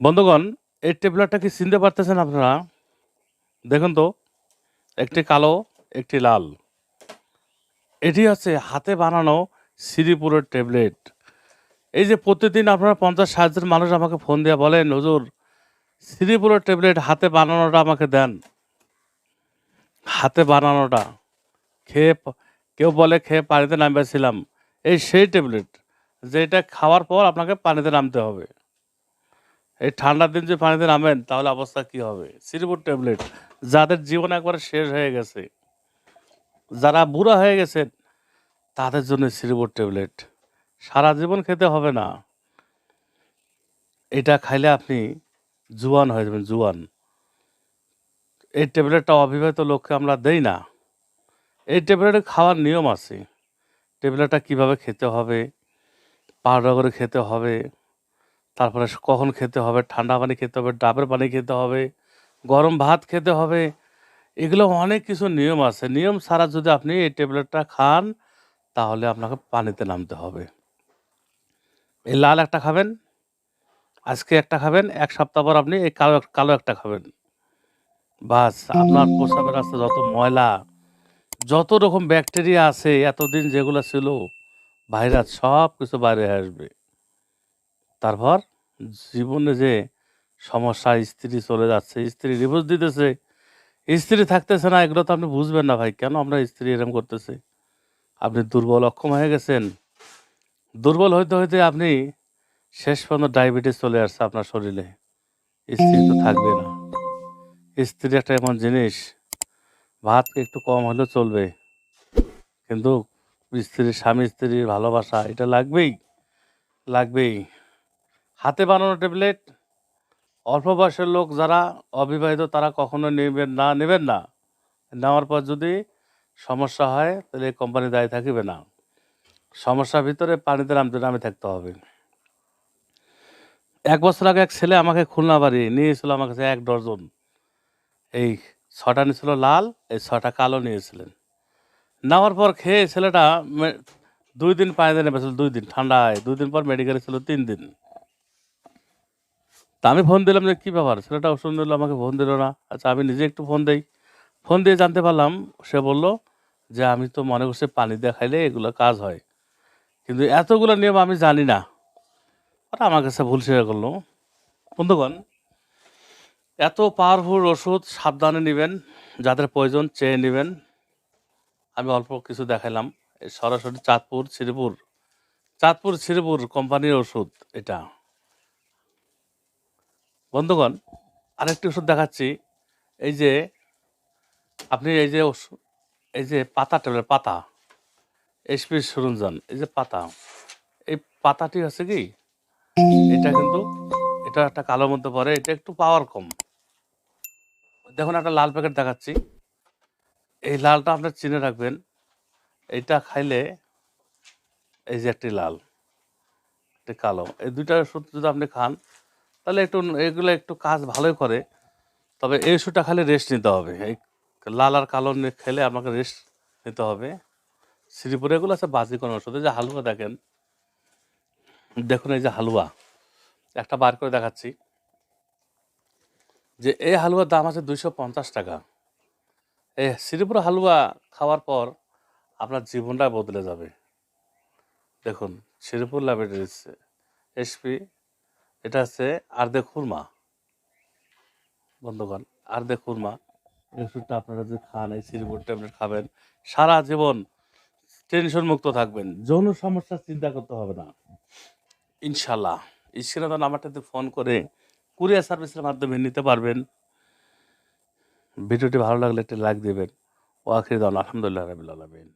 বন্ধুগণ, এই ট্যাবলেটটা কি চিনতে পারতেছেন আপনারা? দেখুন তো, একটি কালো, একটি লাল। এটি হচ্ছে হাতে বানানো শ্রীপুরের ট্যাবলেট এই যে প্রতিদিন আপনারা পঞ্চাশ ষাটজন মানুষ আমাকে ফোন দিয়ে বলেন, হুজুর শ্রীপুরের ট্যাবলেট হাতে বানানোটা আমাকে দেন। হাতে বানানোটা। খেয়ে কেউ বলে খেয়ে পানিতে নামিয়েছিলাম। এই সেই ট্যাবলেট যেটা খাওয়ার পর আপনাকে পানিতে নামতে হবে। এই ঠান্ডার দিন যে পানিতে নামেন, তাহলে অবস্থা কি হবে? শ্রীপুর ট্যাবলেট যাদের জীবন একবারে শেষ হয়ে গেছে, যারা বুড়া হয়ে গেছেন, তাদের জন্য শ্রীপুর ট্যাবলেট সারা জীবন খেতে হবে না। এটা খাইলে আপনি জুয়ান হয়ে যাবেন, জুয়ান। এই ট্যাবলেটটা অবিবাহিত লোককে আমরা দেই না। এই ট্যাবলেটে খাওয়ার নিয়ম আছে। ট্যাবলেটটা কীভাবে খেতে হবে, পাউডার করে খেতে হবে তারপরে কখন খেতে হবে? ঠান্ডা পানি খেতে হবে, ডাবের পানি খেতে হবে, গরম ভাত খেতে হবে। এগুলো অনেক কিছু নিয়ম আছে। নিয়ম ছাড়া যদি আপনি এই ট্যাবলেটটা খান, তাহলে আপনাকে পানিতে নামতে হবে। এই লাল একটা খাবেন, আজকে একটা খাবেন, এক সপ্তাহ পর আপনি এই কালো কালো একটা খাবেন। বাস, আপনার প্রস্রাবের রাস্তা যত ময়লা, যত রকম ব্যাকটেরিয়া আছে, এতদিন যেগুলো ছিল, ভাইরাস সব কিছু বাইরে আসবে। তারপর জীবনে যে সমস্যা, স্ত্রী চলে যাচ্ছে, স্ত্রী ডিভোর্স দিতেছে, স্ত্রী থাকতেছে না, এগুলো তো আপনি বুঝবেন না ভাই। কেন আমরা স্ত্রী এরকম করতেছে? আপনি দুর্বল, অক্ষম হয়ে গেছেন। দুর্বল হইতে হইতে আপনি শেষ পর্যন্ত ডায়াবেটিস চলে আসছে আপনার শরীরে। স্ত্রী তো থাকবে না। স্ত্রী একটা এমন জিনিস, ভাত একটু কম হলেও চলবে। কিন্তু স্ত্রীর স্বামী স্ত্রীর ভালোবাসা, এটা লাগবেই লাগবেই। হাতে বানানো ট্যাবলেট অল্প বয়সের লোক যারা অবিবাহিত তারা কখনো নেবেন না নেবেন না। নেওয়ার পর যদি সমস্যা হয়, তাহলে এই কোম্পানি দায়ী থাকিবে না। সমস্যার ভিতরে পানিতে নামতে, নামে থাকতে হবে। এক বছর আগে এক ছেলে আমাকে খুলনা বাড়ি নিয়েছিল, আমার কাছে এক ডজন। এই ছটা নিয়েছিল লাল, এই ছটা কালো নিয়েছিলেন। নেওয়ার পর খেয়ে ছেলেটা দুই দিন পানিতে নেমেছিল, দুই দিন, ঠান্ডায়। দুই দিন পর মেডিকেলে ছিল, তিন দিন। তা আমি ফোন দিলাম যে, কী ব্যাপার? ছেলেটা ওষুধ দিল আমাকে ফোন দিল না। আচ্ছা আমি নিজে একটু ফোন দিই। ফোন দিয়ে জানতে পারলাম, সে বলল যে, আমি তো মনে করছি পানি দেখাইলে এগুলো কাজ হয়। কিন্তু এতগুলো নিয়ম আমি জানি না। ওরা আমার কাছে ভুল শেয়ার করল। বন্ধুগণ, এত পাওয়ারফুল ওষুধ সাবধানে নেবেন, যাদের প্রয়োজন চেয়ে নেবেন। আমি অল্প কিছু দেখাইলাম। এই সরাসরি চাঁদপুর, শ্রীপুর। চাঁদপুর, শ্রীপুর কোম্পানির ওষুধ এটা। বন্ধুগণ, আরেকটি ওষুধ দেখাচ্ছি। এই যে, আপনি এই যে ওষুধ এই যে পাতা ট্যাবলেট পাতা এসপি সরঞ্জাম এই যে পাতা, এই পাতাটি হচ্ছে কি, এটা কিন্তু, এটা একটা কালোর মধ্যে পড়ে, এটা একটু পাওয়ার কম। দেখুন, একটা লাল প্যাকেট দেখাচ্ছি। এই লালটা আপনার চিনে রাখবেন। এইটা খাইলে, এই যে একটি লাল, একটি কালো, এই দুইটা ওষুধ যদি আপনি খান তাহলে একটু এগুলো একটু কাজ ভালোই করে। তবে এই ওষুধটা খালি রেস্ট নিতে হবে। এই লাল আর কালো খেলে আপনাকে রেস্ট নিতে হবে। শ্রীপুরে এগুলো আছে বাজি কোনো ওষুধ। যে হালুয়া দেখেন। দেখুন এই যে হালুয়া। একটা বার করে দেখাচ্ছি। যে এই হালুয়ার দাম আছে দুইশো পঞ্চাশ টাকা। এই শ্রীপুর হালুয়া খাওয়ার পর আপনার জীবনটা বদলে যাবে। দেখুন শ্রীপুর ল্যাবরেটরিজ এসপি এটা হচ্ছে আর্দে খুরমা। বন্ধুগণ আর্দে খুরমা। এই ওষুধটা আপনারা যদি খান, এই শ্রীপুর ট্যাবলেট খাবেন, সারা জীবন টেনশন মুক্ত থাকবেন, যৌন সমস্যার চিন্তা করতে হবে না। ইনশাল্লাহ স্ক্রিনে তো নাম্বারটাতে ফোন করে কুরিয়ার সার্ভিসের মাধ্যমে নিতে পারবেন। ভিডিওটি ভালো লাগলে একটি লাইক দেবেন। ও আখির দান আলহামদুলিল্লাহ রবিল আলমিন।